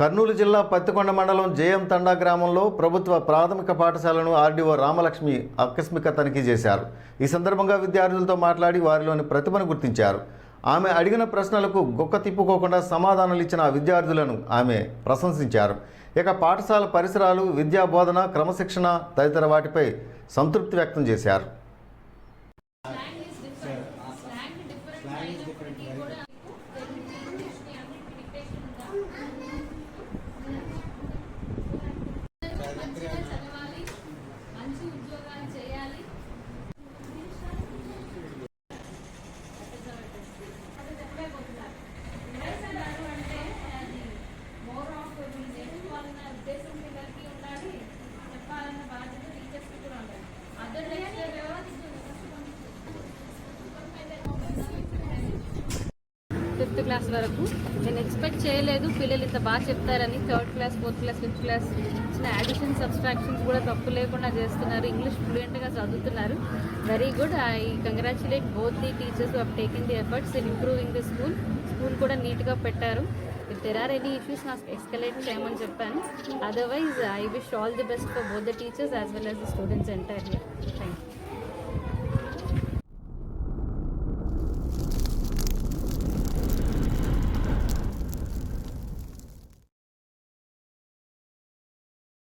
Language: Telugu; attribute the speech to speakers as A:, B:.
A: కర్నూలు జిల్లా పత్తికొండ మండలం జేఎం తండా గ్రామంలో ప్రభుత్వ ప్రాథమిక పాఠశాలను ఆర్డీఓ రామలక్ష్మి ఆకస్మిక తనిఖీ చేశారు. ఈ సందర్భంగా విద్యార్థులతో మాట్లాడి వారిలోని ప్రతిభను గుర్తించారు. ఆమె అడిగిన ప్రశ్నలకు గొక్క తిప్పుకోకుండా సమాధానాలు ఇచ్చిన విద్యార్థులను ఆమె ప్రశంసించారు. ఇక పాఠశాల పరిసరాలు విద్యా బోధన క్రమశిక్షణ తదితర వాటిపై సంతృప్తి వ్యక్తం చేశారు.
B: చేయాలి. ఫిఫ్త్ క్లాస్ వరకు. నేను ఎక్స్పెక్ట్ చేయలేదు. పిల్లలు ఇంత బాగా చెప్తారని third class fourth class fifth class చిన్న అడిషన్ సబ్స్ట్రాక్షన్స్ కూడా తప్పు లేకుండా చేస్తున్నారు. ఇంగ్లీష్ ఫ్లూయెంట్గా చదువుతున్నారు. Very good I congratulate both the teachers who taking the efforts in improving the school school కూడా నీట్గా పెట్టారు. If there are any issues నాకు ఎక్స్కలేట్ చేయమని చెప్పాను. Otherwise I wish all the best for both the teachers as well as the students entire thank you